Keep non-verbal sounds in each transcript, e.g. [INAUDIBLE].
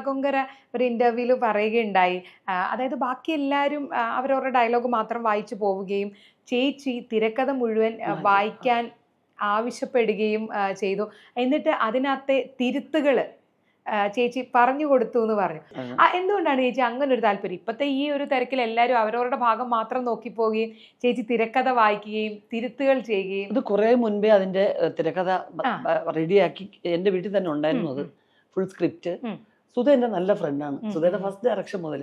കൊങ്കര ഒരു ഇന്റർവ്യൂൽ പറയുകയുണ്ടായി. അതായത് ബാക്കി എല്ലാവരും അവരവരുടെ ഡയലോഗ് മാത്രം വായിച്ചു പോവുകയും ചേച്ചി തിരക്കഥ മുഴുവൻ വായിക്കാൻ ആവശ്യപ്പെടുകയും ചെയ്തു. എന്നിട്ട് അതിനകത്തെ തിരുത്തുകൾ ചേച്ചി പറഞ്ഞു കൊടുത്തു എന്ന് പറഞ്ഞു. ആ, എന്തുകൊണ്ടാണ് ചേച്ചി അങ്ങനെ ഒരു താല്പര്യം? ഇപ്പത്തെ ഈ ഒരു തിരക്കിൽ എല്ലാവരും അവരവരുടെ ഭാഗം മാത്രം നോക്കി പോവുകയും ചേച്ചി തിരക്കഥ വായിക്കുകയും തിരുത്തുകൾ ചെയ്യുകയും ഇത് കുറെ മുൻപേ അതിന്റെ തിരക്കഥ റെഡിയാക്കി എന്റെ വീട്ടിൽ തന്നെ ഉണ്ടായിരുന്നു അത് ഫുൾ സ്ക്രിപ്റ്റ്. സുധ എന്റെ നല്ല ഫ്രണ്ടാണ് സുധയുടെ. ഫസ്റ്റ് ഡയറക്ഷൻ മുതൽ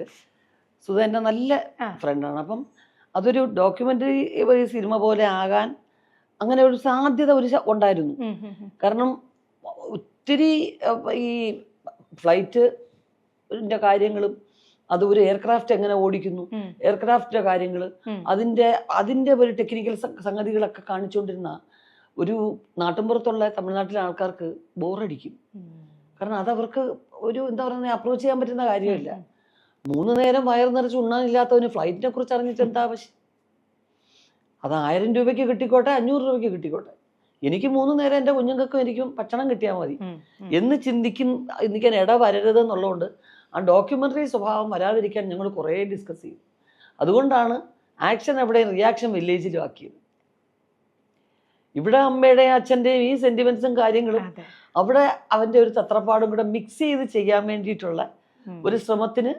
സുധ എന്റെ നല്ല. ഫ്രണ്ടാണ് അപ്പം അതൊരു ഡോക്യുമെന്ററി സിനിമ പോലെ ആകാൻ അങ്ങനെ ഒരു സാധ്യത ഒരു ഉണ്ടായിരുന്നു. കാരണം ഒത്തിരി ഈ ഫ്ലൈറ്റ് കാര്യങ്ങളും അത് ഒരു എയർക്രാഫ്റ്റ് എങ്ങനെ ഓടിക്കുന്നു എയർക്രാഫ്റ്റിന്റെ കാര്യങ്ങൾ. അതിന്റെ അതിന്റെ ഒരു ടെക്നിക്കൽ സംഗതികളൊക്കെ കാണിച്ചുകൊണ്ടിരുന്ന ഒരു നാട്ടിൻപുറത്തുള്ള തമിഴ്നാട്ടിലെ ആൾക്കാർക്ക് ബോറടിക്കും. കാരണം അതവർക്ക് ഒരു എന്താ പറയുക അപ്രോച്ച് ചെയ്യാൻ പറ്റുന്ന കാര്യമില്ല. മൂന്ന് നേരം വയർ നിറച്ച് ഉണ്ണാനില്ലാത്തവന് ഫ്ലൈറ്റിനെ കുറിച്ച് അറിഞ്ഞിട്ട് എന്താ ആവശ്യം? അത് ആയിരം രൂപയ്ക്ക് കിട്ടിക്കോട്ടെ അഞ്ഞൂറ് രൂപയ്ക്ക് കിട്ടിക്കോട്ടെ. എനിക്ക് മൂന്ന് നേരം എന്റെ കുഞ്ഞുങ്ങൾക്കും എനിക്കും ഭക്ഷണം കിട്ടിയാൽ മതി. എന്ന് ചിന്തിക്കും ചിന്തിക്കാൻ ഇട വരരുത് എന്നുള്ളതുകൊണ്ട് ആ ഡോക്യുമെന്ററി സ്വഭാവം വരാതിരിക്കാൻ ഞങ്ങൾ കുറേ ഡിസ്കസ് ചെയ്യും. അതുകൊണ്ടാണ് ആക്ഷൻ എവിടെ റിയാക്ഷൻ വില്ലേജിലും ആക്കിയത്. ഇവിടെ അമ്മയുടെയും അച്ഛന്റെയും ഈ സെന്റിമെന്റ്സും കാര്യങ്ങളും. അവിടെ അവന്റെ ഒരു തത്രപ്പാടും കൂടെ മിക്സ് ചെയ്ത് ചെയ്യാൻ വേണ്ടിയിട്ടുള്ള ഒരു ശ്രമത്തിന്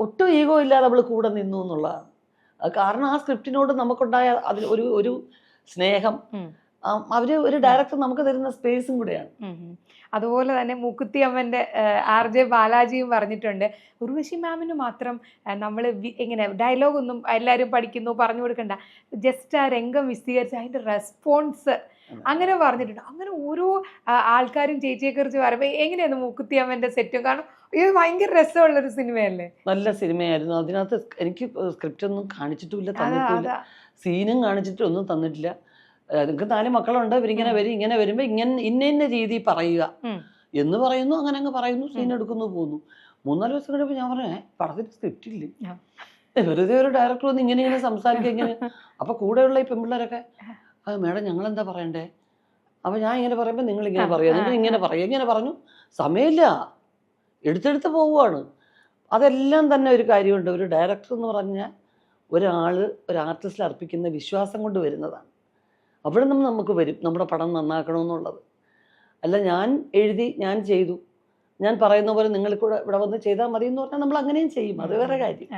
ഒട്ടും ഈഗോ ഇല്ലാതെ അവൾ കൂടെ നിന്നു എന്നുള്ളതാണ്. കാരണം ആ സ്ക്രിപ്റ്റിനോട് നമുക്കുണ്ടായ അതിൽ ഒരു ഒരു സ്നേഹം അവർ ഒരു ഡയറക്ടർ നമുക്ക് തരുന്ന സ്പേസും കൂടെയാണ്. അതുപോലെ തന്നെ മുക്കുത്തി അമ്മന്റെ ആർ ജെ ബാലാജിയും പറഞ്ഞിട്ടുണ്ട് ഉർവശി മാമിന് മാത്രം നമ്മൾ എങ്ങനെ ഡയലോഗ് ഒന്നും എല്ലാവരും പഠിക്കുന്നു പറഞ്ഞു കൊടുക്കണ്ട. ജസ്റ്റ് ആ രംഗം വിശദീകരിച്ച് അതിന്റെ റെസ്പോൺസ് അങ്ങനെ പറഞ്ഞിട്ടുണ്ട്. അങ്ങനെ ഓരോ ആൾക്കാരും ചേച്ചിയെ കുറിച്ച് പറയുമ്പോൾ എങ്ങനെയാണ് മൂക്കുത്തിയമ്മന്റെ സെറ്റും? കാരണം ഇത് ഭയങ്കര രസമുള്ള ഒരു സിനിമയല്ലേ? നല്ല സിനിമയായിരുന്നു. അതിനകത്ത് എനിക്ക് സ്ക്രിപ്റ്റ് ഒന്നും കാണിച്ചിട്ടില്ല തന്നിട്ടില്ല സീനും കാണിച്ചിട്ട് ഒന്നും തന്നിട്ടില്ല. നിങ്ങൾക്ക് നാല് മക്കളുണ്ട് ഇവരിങ്ങനെ വരും ഇങ്ങനെ വരുമ്പോൾ ഇങ്ങനെ ഇന്ന ഇന്ന രീതി പറയുക. എന്ന് പറയുന്നു അങ്ങനെ അങ്ങ് പറയുന്നു സീൻ എടുക്കുന്നു പോകുന്നു. മൂന്നാൽ ദിവസം കഴിയുമ്പോൾ ഞാൻ പറഞ്ഞേ "ഏ, പടത്തിന് സ്ക്രിപ്റ്റ് ഇല്ലേ? വെറുതെ ഒരു ഡയറക്ടർ വന്ന് ഇങ്ങനെ ഇങ്ങനെ സംസാരിക്കുക ഇങ്ങനെ. [LAUGHS] അപ്പൊ കൂടെയുള്ള ഈ പെൺപിള്ളേരൊക്കെ അത് മേഡം ഞങ്ങൾ എന്താ പറയണ്ടേ? അപ്പൊ ഞാൻ ഇങ്ങനെ പറയുമ്പോൾ നിങ്ങൾ ഇങ്ങനെ പറയാം. പറയുക നിങ്ങൾ ഇങ്ങനെ പറയാം. പറയുക ഇങ്ങനെ പറഞ്ഞു. സമയമില്ല. എടുത്തെടുത്ത് പോവുകയാണ് അതെല്ലാം തന്നെ ഒരു കാര്യമുണ്ട്. ഒരു ഡയറക്ടർ എന്ന് പറഞ്ഞാൽ ഒരാൾ ഒരു ആർട്ടിസ്റ്റിൽ അർപ്പിക്കുന്ന വിശ്വാസം കൊണ്ട് വരുന്നതാണ്. അവിടെ നിന്ന് നമുക്ക് വരും. നമ്മുടെ പടം നന്നാക്കണമെന്നുള്ളത്. അല്ല ഞാൻ എഴുതി ഞാൻ ചെയ്തു. ഞാൻ പറയുന്ന പോലെ നിങ്ങൾ കൂടെ ഇവിടെ വന്ന് ചെയ്താൽ മതി എന്ന് പറഞ്ഞാൽ നമ്മൾ അങ്ങനെയും ചെയ്യും. അത് വേറെ കാര്യം.